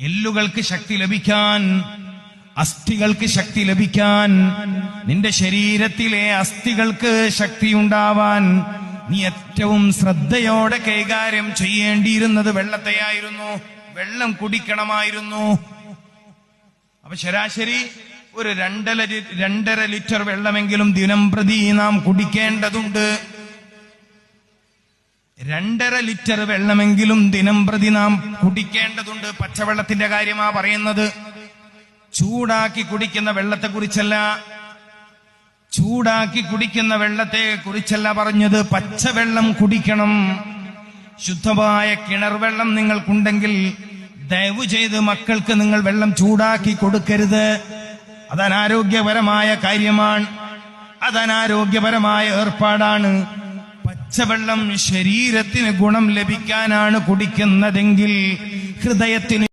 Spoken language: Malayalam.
എല്ലുകൾക്ക് ശക്തി ലഭിക്കാൻ അസ്ഥികൾക്ക് ശക്തി ലഭിക്കാൻ നിന്റെ ശരീരത്തിലെ അസ്ഥികൾക്ക് ശക്തി ഉണ്ടാവാൻ നീ ഏറ്റവും ശ്രദ്ധയോടെ കൈകാര്യം ചെയ്യേണ്ടിയിരുന്നത് വെള്ളത്തെയായിരുന്നു. വെള്ളം കുടിക്കണമായിരുന്നു. അപ്പൊ ശരാശരി ഒരു രണ്ടര ലിറ്റർ വെള്ളമെങ്കിലും ദിനം പ്രതി നാം കുടിക്കേണ്ടതുണ്ട്. രണ്ടര ലിറ്റർ വെള്ളമെങ്കിലും ദിനം പ്രതി നാം കുടിക്കേണ്ടതുണ്ട്. പച്ചവെള്ളത്തിന്റെ കാര്യമാ പറയുന്നത്. ചൂടാക്കി കുടിക്കുന്ന വെള്ളത്തെക്കുറിച്ചല്ല. ചൂടാക്കി കുടിക്കുന്ന വെള്ളത്തെ കുറിച്ചല്ല പറഞ്ഞത്. പച്ചവെള്ളം കുടിക്കണം. ശുദ്ധമായ കിണർ വെള്ളം നിങ്ങൾക്കുണ്ടെങ്കിൽ ദയവ് ചെയ്ത് മക്കൾക്ക് നിങ്ങൾ വെള്ളം ചൂടാക്കി കൊടുക്കരുത്. അത് അനാരോഗ്യപരമായ കാര്യമാണ്. അത് അനാരോഗ്യപരമായ ഏർപ്പാടാണ്. പച്ചവെള്ളം ശരീരത്തിന് ഗുണം ലഭിക്കാനാണ് കുടിക്കുന്നതെങ്കിൽ ഹൃദയത്തിന്